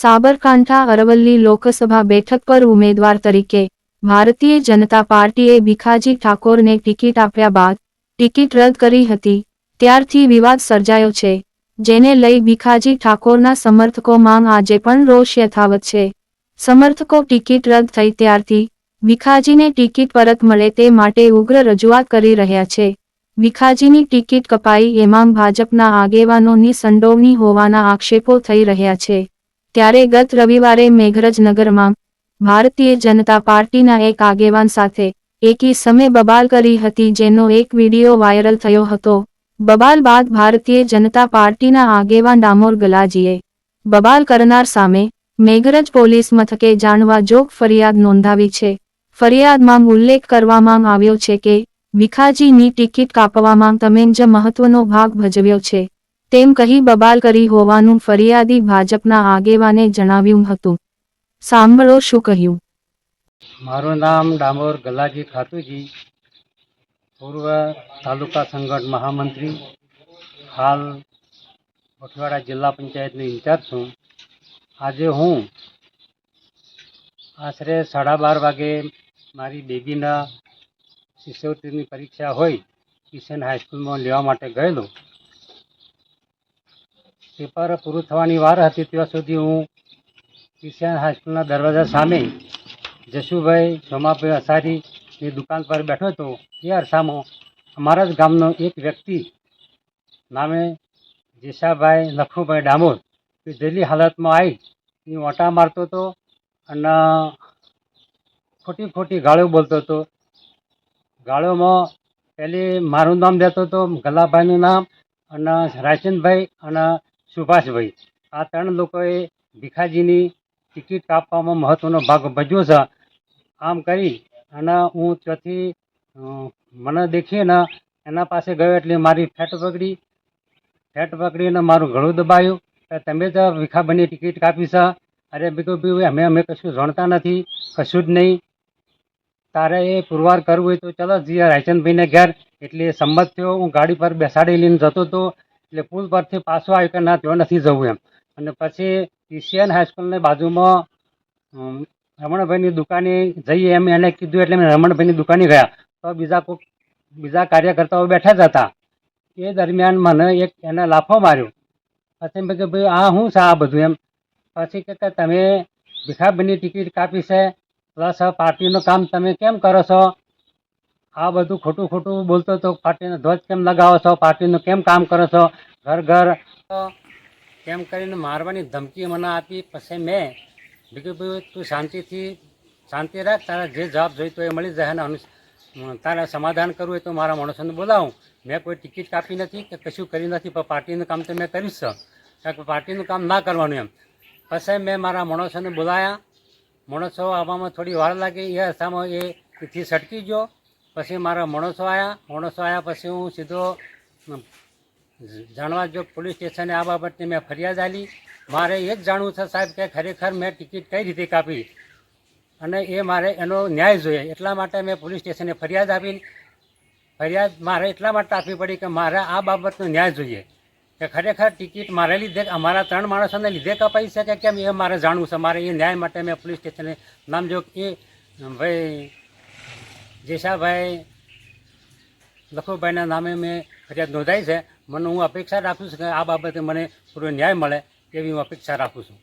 સાબરકાંઠા અરવલ્લી લોકસભા બેઠક પર ઉમેદવાર તરીકે ભારતીય જનતા પાર્ટીએ ભીખાજી ઠાકોરને ટિકિટ આપ્યા બાદ ટિકિટ રદ કરી હતી. ત્યારથી વિવાદ સર્જાયો છે, જેને લઈ ભીખાજી ઠાકોરના સમર્થકોમાં આજે પણ રોષ યથાવત છે. સમર્થકો ટિકિટ રદ થઈ ત્યારથી ભીખાજીને ટિકિટ પરત મળે તે માટે ઉગ્ર રજૂઆત કરી રહ્યા છે. ભીખાજીની ટિકિટ કપાઈ એમાં ભાજપના આગેવાનોની સંડોવણી હોવાના આક્ષેપો થઈ રહ્યા છે. ત્યારે ગત રવિવારે મેઘરજનગરમાં ભારતીય જનતા પાર્ટીના એક આગેવાન સાથે એકી સમય બબાલ કરી હતી જેનો એક વીડિયો વાયરલ થયો હતો. બબાલ બાદ ભારતીય જનતા પાર્ટીના આગેવાન ડામોર ગલાજીએ બબાલ કરનાર સામે મેઘરજ પોલીસ મથકે જાણવા જોગ ફરિયાદ નોંધાવી છે. ફરિયાદમાં ઉલ્લેખ કરવામાં આવ્યો છે કે ભીખાજીની ટિકિટ કાપવામાં તમે જ મહત્વનો ભાગ ભજવ્યો છે. તેમ કહી બબાલ કરી હોવાનું ફરિયાદી ભાજપના આગેવાને જણાવ્યું હતું. સાંભળો શું કહ્યું. મારું નામ ડામોર ગલાજી ખાતુજી, પૂર્વ તાલુકા સંગઠન મહામંત્રી, હાલ વઠવાડા જિલ્લા પંચાયતનો ઇન્ચાર્જ છું. આજે હું આશરે સાડા બાર વાગે મારી બેબીના શિષ્યવૃત્તિની પરીક્ષા હોય, કિશન હાઈસ્કૂલમાં લેવા માટે ગયેલો. પેપર પૂરું થવાની વાર હતી, ત્યાં સુધી હું કિશન હાઈસ્કૂલના દરવાજા સામે જશુભાઈ સોમાભાઈ અસારીની દુકાન પર બેઠો હતો. એ અરસામાં અમારા જ ગામનો એક વ્યક્તિ નામે જેસાભાઈ લખુભાઈ ડામોર એ જેલી હાલતમાં આવી એ ઓટા મારતો હતો અને ખોટી ખોટી ગાળો બોલતો હતો. ગાળોમાં પહેલી મારું નામ લેતો હતો, ગલાભાઈનું નામ અને રાયચંદભાઈ અને સુભાષભાઈ, આ ત્રણ લોકોએ ભીખાજીની ટિકિટ કાપવામાં મહત્ત્વનો ભાગ ભજવ્યો છે. આમ કરી અને હું ત્યાંથી મને દેખીને એના પાસે ગયો એટલે મારી ફેટ પકડી, ફેટ પકડીને મારું ગળું દબાયું. કે તમે જ બની ટિકિટ કાપી છે. અરે બીજું બી અમે અમે કશું જાણતા નથી, કશું જ નહીં. તારે એ પુરવાર કરવું હોય તો ચલો જીયા રાયચંદભાઈને ઘેર. એટલે સંમત થયો, હું ગાડી પર બેસાડી લઈને જતો હતો એટલે પુલ પરથી પાછો આવ્યો કે ના તેઓ નથી જવું એમ. અને પછી એશિયન હાઈસ્કૂલની બાજુમાં રમણભાઈની દુકાને જઈએ એમ એને કીધું એટલે અમે રમણભાઈની દુકાને ગયા. તો બીજા કોઈક બીજા કાર્યકર્તાઓ બેઠા જ હતા. એ દરમિયાન મને એક એને લાફો માર્યો. પછી મેં કે ભાઈ, આ શું છે આ બધું એમ? પછી કે તમે ભીખાભીની ટિકિટ કાપી છે. પ્લસ પાર્ટીનું કામ તમે કેમ કરો છો? આ બધું ખોટું ખોટું બોલતો હતો પાર્ટીનો ધ્વજ કેમ લગાવો છો? પાર્ટીનું કેમ કામ કરો છો? ઘર ઘર. કેમ કરીને મારવાની ધમકી મને આપી પછી મેં બીજું ભાઈ તું શાંતિથી, શાંતિ રાખ, તારા જે જવાબ જોઈતો એ મળી જાય અને તારે સમાધાન કરવું હોય તો મારા માણસોને બોલાવું. મેં કોઈ ટિકિટ કાપી નથી કે કશું કર્યું નથી, પણ પાર્ટીનું કામ તો મેં કરીશ છે. પાર્ટીનું કામ ના કરવાનું એમ. પછી મેં મારા માણસોને બોલાયા. માણસો આવવામાં થોડી વાર લાગી. એ અરસામાં એ તેથી સટકી ગયો. પછી મારા માણસો આવ્યા માણસો આવ્યા પછી હું સીધો જાણવા જો પોલીસ સ્ટેશને આ બાબતની મેં ફરિયાદ આલી. મારે એ જ જાણવું છે સાહેબ કે ખરેખર મેં ટિકિટ કઈ રીતે કાપી? અને એ મારે એનો ન્યાય જોઈએ. એટલા માટે મેં પોલીસ સ્ટેશને ફરિયાદ આપી. ફરિયાદ મારે એટલા માટે આપવી પડી કે મારે આ બાબતનો ન્યાય જોઈએ. કે ખરેખર ટિકિટ મારે લીધે, અમારા ત્રણ માણસોને લીધે કપાઈ શકે કેમ એ મારે જાણવું છે. મારે એ ન્યાય માટે મેં પોલીસ સ્ટેશને નામ જો એ ભાઈ જેસાભાઈ લખુભાઈના નામે મેં ફરિયાદ નોંધાઈ છે. મને હું અપેક્ષા રાખું છું કે આ બાબતે મને પૂરો ન્યાય મળે એવી હું અપેક્ષા રાખું છું.